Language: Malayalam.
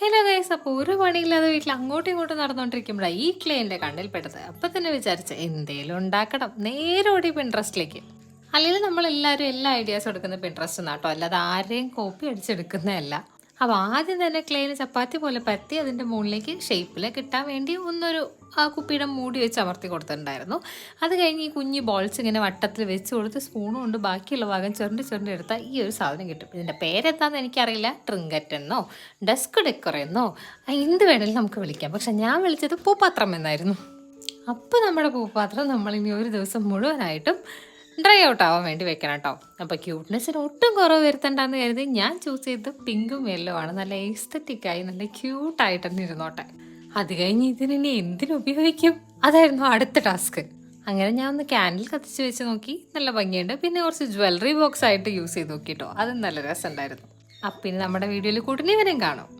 ഹലോ അപ്പോൾ ഒരു പണിയില്ലാതെ വീട്ടിൽ അങ്ങോട്ടും ഇങ്ങോട്ടും നടന്നുകൊണ്ടിരിക്കുമ്പോഴാണ് ഈ ക്ലേ എന്റെ കണ്ണിൽപ്പെട്ടത്. അപ്പം തന്നെ വിചാരിച്ച എന്തേലും ഉണ്ടാക്കണം. നേരെ ഓടി പിൻട്രസ്റ്റിലേക്ക് അല്ലെങ്കിൽ നമ്മളെല്ലാവരും എല്ലാ ഐഡിയാസും എടുക്കുന്ന പിൻട്രസ്റ്റ് നാട്ടോ അല്ലാതെ ആരെയും കോപ്പി അടിച്ചെടുക്കുന്നതല്ല. അപ്പോൾ ആദ്യം തന്നെ ക്ലേന് ചപ്പാത്തി പോലെ പരത്തി അതിന്റെ മുകളിലേക്ക് ഷേപ്പിൽ കിട്ടാൻ വേണ്ടി ഒന്നൊരു ആ കുപ്പിയുടെ മൂടി വെച്ച് അമർത്തി കൊടുത്തിട്ടുണ്ടായിരുന്നു. അത് കഴിഞ്ഞ് ഈ കുഞ്ഞ് ബോൾസ് ഇങ്ങനെ വട്ടത്തിൽ വെച്ച് കൊടുത്ത് സ്പൂണും കൊണ്ട് ബാക്കിയുള്ള ഭാഗം ചെറുണ്ട് ചെറുണ്ട് എടുത്താൽ ഈ ഒരു സാധനം കിട്ടും. ഇതിന്റെ പേരെന്താണെന്ന് എനിക്കറിയില്ല. ട്രിങ്കറ്റ് എന്നോ ഡെസ്ക് ഡെക്കർ എന്നോ എന്ത് വേണമെങ്കിലും നമുക്ക് വിളിക്കാം. പക്ഷെ ഞാൻ വിളിച്ചത് പൂപ്പാത്രം എന്നായിരുന്നു. അപ്പോൾ നമ്മുടെ പൂപ്പാത്രം നമ്മളിനി ഒരു ദിവസം മുഴുവനായിട്ടും ഡ്രൈ ഔട്ട് ആവാൻ വേണ്ടി വെക്കണം കേട്ടോ. അപ്പോൾ ക്യൂട്ട്നെസ്സിന് ഒട്ടും കുറവ് വരുത്തണ്ടെന്ന് കരുതി ഞാൻ ചൂസ് ചെയ്തത് പിങ്കും യെല്ലോ ആണ്. നല്ല എസ്തറ്റിക് ആയി നല്ല ക്യൂട്ട് തന്നെ ഇരുന്നോട്ടെ. അത് കഴിഞ്ഞ് ഇതിന് ഇനി ഉപയോഗിക്കും? അതായിരുന്നു അടുത്ത ടാസ്ക് അങ്ങനെ ഞാൻ ഒന്ന് ക്യാൻഡിൽ കത്തിച്ച് വെച്ച് നോക്കി. നല്ല ഭംഗിയുണ്ട്. പിന്നെ കുറച്ച് ജ്വല്ലറി ബോക്സ് ആയിട്ട് യൂസ് ചെയ്ത് നോക്കിട്ടോ അതും നല്ല രസമുണ്ടായിരുന്നു. അപ്പം ഇനി നമ്മുടെ വീഡിയോയിൽ കൂട്ടിനിവരും കാണും.